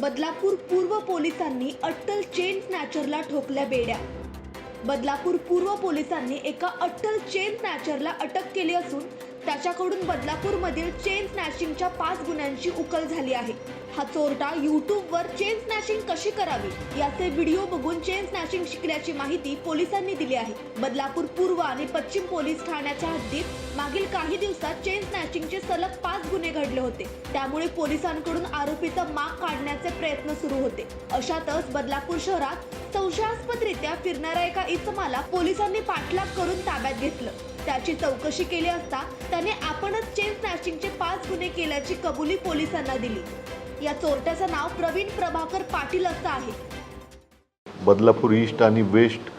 बदलापूर पूर्व पोलिसांनी अट्टल चेन स्नॅचरला ठोकल्या बेड्या. बदलापूर पूर्व पोलिसांनी एका अट्टल चेन स्नॅचरला अटक केली असून त्याच्याकडून बदलापूरमधील चेन स्नॅशिंगच्या पाच गुन्ह्यांची उकल झाली आहे. हा चोरटा यूट्यूबवर चेन स्नॅशिंग कशी करावी? याचे व्हिडिओ बघून चेन स्नॅशिंग शिकल्याची माहिती पोलिसांनी दिली आहे. बदलापूर पूर्व आणि पश्चिम पोलीस ठाण्याच्या हद्दीत मागील काही दिवसात चेन स्नॅशिंगचे सलग पाच गुन्हे घडले होते. त्यामुळे पोलिसांकडून आरोपीचा माग काढण्याचे प्रयत्न सुरू होते. अशातच बदलापूर शहरात संशयास्पदरित्या फिरणाऱ्या एका इसमाला पोलिसांनी पाठलाग करून ताब्यात घेतलं. त्याची चौकशी केली असता त्याने आपणच चेन स्नॅशिंगचे पाच गुन्हे केल्याची कबुली पोलिसांना दिली. या चोरट्याचं नाव प्रवीण प्रभाकर पाटील असं आहे. बदलापूर ईस्ट आणि वेस्ट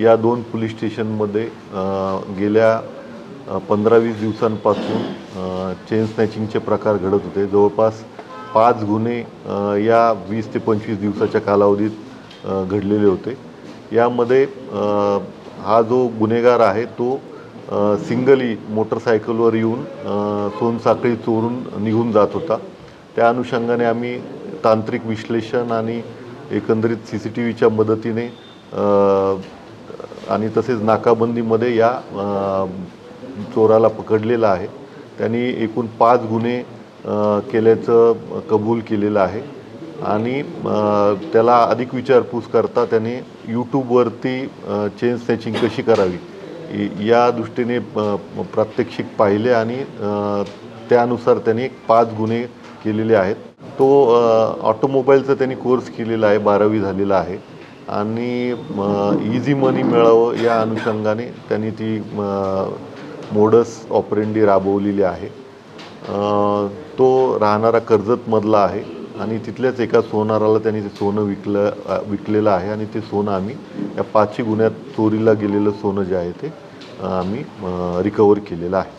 या दोन पोलीस स्टेशनमध्ये गेल्या पंधरा वीस दिवसांपासून चेन स्नॅचिंगचे प्रकार घडत होते. जवळपास पाच गुन्हे या वीस ते पंचवीस दिवसाच्या कालावधीत घडलेले होते. यामध्ये हा जो गुन्हेगार आहे तो सिंगली मोटरसायकलवर येऊन सोनसाखळी चोरून निघून जात होता. त्या अनुषंगाने आम्ही तांत्रिक विश्लेषण आणि एकंदरीत सी सी टी व्हीच्या मदतीने आणि तसेच नाकाबंदीमध्ये या चोराला पकडलेला आहे. त्यांनी एकूण पाच गुन्हे केल्याचं कबूल केलेलं आहे. आणि त्याला अधिक विचारपूस करता त्याने यूट्यूबवरती चेन स्नॅचिंग कशी करावी या दृष्टीने प्रात्यक्षिक पाहिले आणि त्यानुसार त्याने पाच गुन्हे केलेले आहेत. तो ऑटोमोबाईलचा त्यांनी कोर्स केलेला आहे बारावी झालेला आहे. आणि इझी मनी मिळावं या अनुषंगाने त्यांनी ती मोडस ऑपरेंडी राबवलेली आहे. तो राहणारा कर्जतमधला आहे आणि तिथल्याच एका सोनाराला त्यांनी ते सोनं विकलं विकलेलं आहे आणि ते सोनं आम्ही या पाचही गुन्ह्यात चोरीला गेलेलं सोनं जे आहे ते आम्ही रिकवर केलेलं आहे.